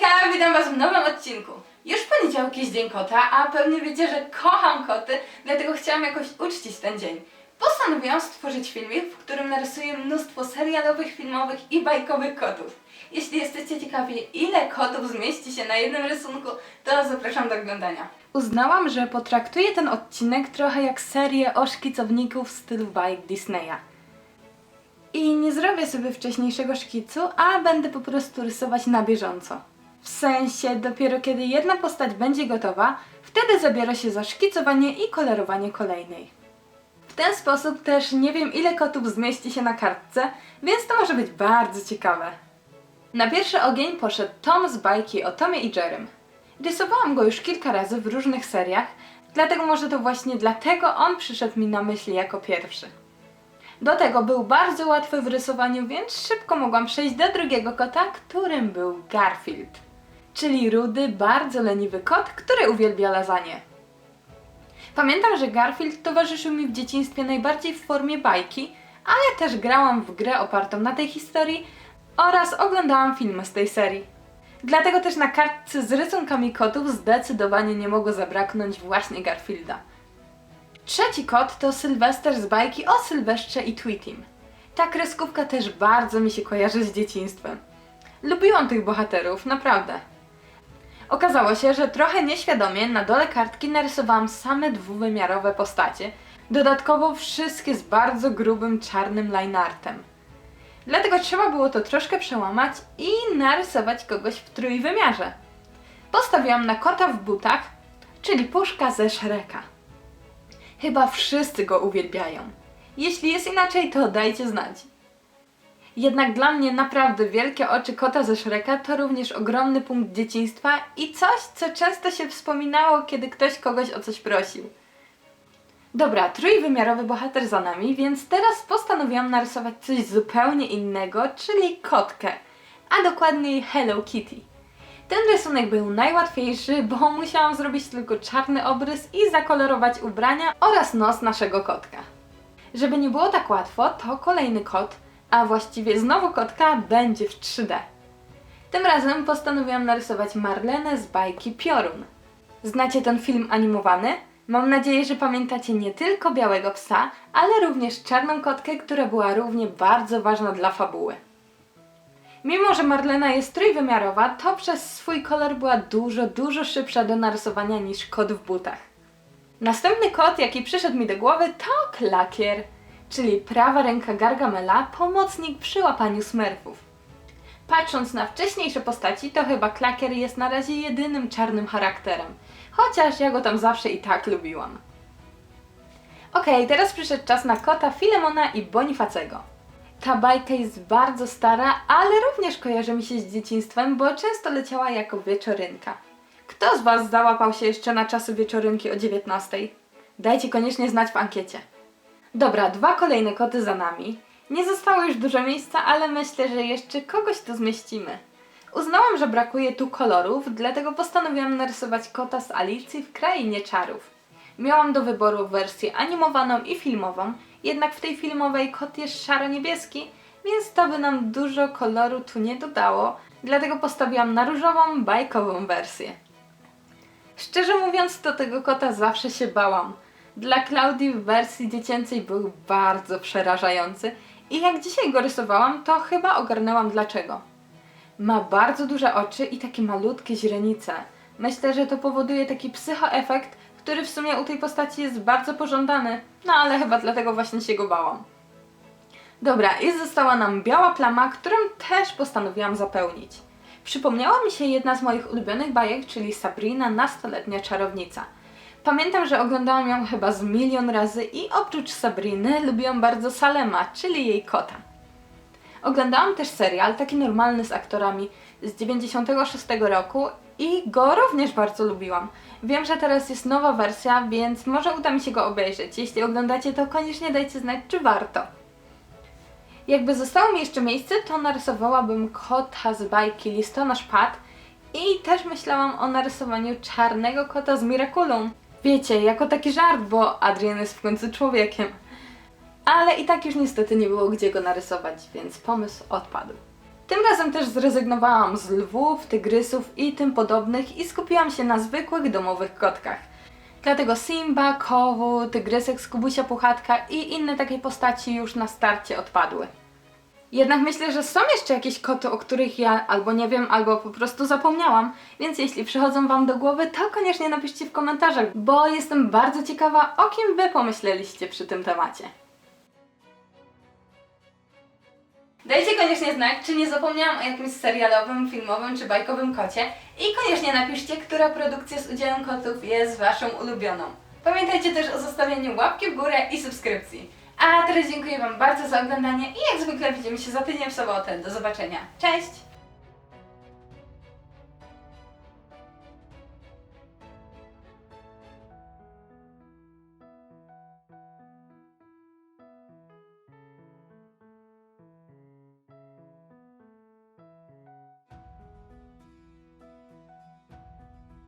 Hejka, witam was w nowym odcinku. Już poniedziałek jest Dzień Kota, a pewnie wiecie, że kocham koty, dlatego chciałam jakoś uczcić ten dzień. Postanowiłam stworzyć filmik, w którym narysuję mnóstwo serialowych, filmowych i bajkowych kotów. Jeśli jesteście ciekawi, ile kotów zmieści się na jednym rysunku, to zapraszam do oglądania. Uznałam, że potraktuję ten odcinek trochę jak serię oszkicowników w stylu bajek Disneya. I nie zrobię sobie wcześniejszego szkicu, a będę po prostu rysować na bieżąco. W sensie, dopiero kiedy jedna postać będzie gotowa, wtedy zabiorę się za szkicowanie i kolorowanie kolejnej. W ten sposób też nie wiem ile kotów zmieści się na kartce, więc to może być bardzo ciekawe. Na pierwszy ogień poszedł Tom z bajki o Tomie i Jerrym. Rysowałam go już kilka razy w różnych seriach, dlatego może to właśnie dlatego on przyszedł mi na myśli jako pierwszy. Do tego był bardzo łatwy w rysowaniu, więc szybko mogłam przejść do drugiego kota, którym był Garfield. Czyli rudy, bardzo leniwy kot, który uwielbia lasagne. Pamiętam, że Garfield towarzyszył mi w dzieciństwie najbardziej w formie bajki, ale też grałam w grę opartą na tej historii oraz oglądałam filmy z tej serii. Dlatego też na kartce z rysunkami kotów zdecydowanie nie mogło zabraknąć właśnie Garfielda. Trzeci kot to Sylwester z bajki o Sylwestrze i Tweetim. Ta kreskówka też bardzo mi się kojarzy z dzieciństwem. Lubiłam tych bohaterów, naprawdę. Okazało się, że trochę nieświadomie na dole kartki narysowałam same dwuwymiarowe postacie, dodatkowo wszystkie z bardzo grubym czarnym lineartem. Dlatego trzeba było to troszkę przełamać i narysować kogoś w trójwymiarze. Postawiłam na kota w butach, czyli puszka ze Shreka. Chyba wszyscy go uwielbiają. Jeśli jest inaczej, to dajcie znać. Jednak dla mnie naprawdę wielkie oczy kota ze Shreka to również ogromny punkt dzieciństwa i coś, co często się wspominało, kiedy ktoś kogoś o coś prosił. Dobra, trójwymiarowy bohater za nami, więc teraz postanowiłam narysować coś zupełnie innego, czyli kotkę, a dokładniej Hello Kitty. Ten rysunek był najłatwiejszy, bo musiałam zrobić tylko czarny obrys i zakolorować ubrania oraz nos naszego kotka. Żeby nie było tak łatwo, to kolejny kot, a właściwie znowu kotka, będzie w 3D. Tym razem postanowiłam narysować Marlenę z bajki Piorun. Znacie ten film animowany? Mam nadzieję, że pamiętacie nie tylko białego psa, ale również czarną kotkę, która była równie bardzo ważna dla fabuły. Mimo, że Marlena jest trójwymiarowa, to przez swój kolor była dużo, dużo szybsza do narysowania niż kot w butach. Następny kot, jaki przyszedł mi do głowy, to Klakier, czyli prawa ręka Gargamela, pomocnik przy łapaniu smerfów. Patrząc na wcześniejsze postaci, to chyba Klakier jest na razie jedynym czarnym charakterem, chociaż ja go tam zawsze i tak lubiłam. Okej, teraz przyszedł czas na kota Filemona i Bonifacego. Ta bajka jest bardzo stara, ale również kojarzy mi się z dzieciństwem, bo często leciała jako wieczorynka. Kto z Was załapał się jeszcze na czasy wieczorynki o 19? Dajcie koniecznie znać w ankiecie. Dobra, dwa kolejne koty za nami. Nie zostało już dużo miejsca, ale myślę, że jeszcze kogoś tu zmieścimy. Uznałam, że brakuje tu kolorów, dlatego postanowiłam narysować kota z Alicji w Krainie Czarów. Miałam do wyboru wersję animowaną i filmową, jednak w tej filmowej kot jest szaro-niebieski, więc to by nam dużo koloru tu nie dodało, dlatego postawiłam na różową, bajkową wersję. Szczerze mówiąc, to tego kota zawsze się bałam. Dla Klaudii w wersji dziecięcej był bardzo przerażający i jak dzisiaj go rysowałam, to chyba ogarnęłam dlaczego. Ma bardzo duże oczy i takie malutkie źrenice. Myślę, że to powoduje taki psychoefekt, który w sumie u tej postaci jest bardzo pożądany, no ale chyba dlatego właśnie się go bałam. Dobra, i została nam biała plama, którą też postanowiłam zapełnić. Przypomniała mi się jedna z moich ulubionych bajek, czyli Sabrina, nastoletnia czarownica. Pamiętam, że oglądałam ją chyba z milion razy i oprócz Sabriny lubiłam bardzo Salema, czyli jej kota. Oglądałam też serial, taki normalny z aktorami z 96 roku i go również bardzo lubiłam. Wiem, że teraz jest nowa wersja, więc może uda mi się go obejrzeć. Jeśli oglądacie, to koniecznie dajcie znać, czy warto. Jakby zostało mi jeszcze miejsce, to narysowałabym kota z bajki Listonosz Pat i też myślałam o narysowaniu czarnego kota z Miraculum. Wiecie, jako taki żart, bo Adrian jest w końcu człowiekiem. Ale i tak już niestety nie było gdzie go narysować, więc pomysł odpadł. Tym razem też zrezygnowałam z lwów, tygrysów i tym podobnych i skupiłam się na zwykłych domowych kotkach. Dlatego Simba, Kowu, Tygrysek z Kubusia Puchatka i inne takie postaci już na starcie odpadły. Jednak myślę, że są jeszcze jakieś koty, o których ja albo nie wiem, albo po prostu zapomniałam, więc jeśli przychodzą Wam do głowy, to koniecznie napiszcie w komentarzach, bo jestem bardzo ciekawa, o kim Wy pomyśleliście przy tym temacie. Dajcie koniecznie znać, czy nie zapomniałam o jakimś serialowym, filmowym czy bajkowym kocie i koniecznie napiszcie, która produkcja z udziałem kotów jest Waszą ulubioną. Pamiętajcie też o zostawieniu łapki w górę i subskrypcji. A teraz dziękuję Wam bardzo za oglądanie i jak zwykle widzimy się za tydzień w sobotę. Do zobaczenia. Cześć!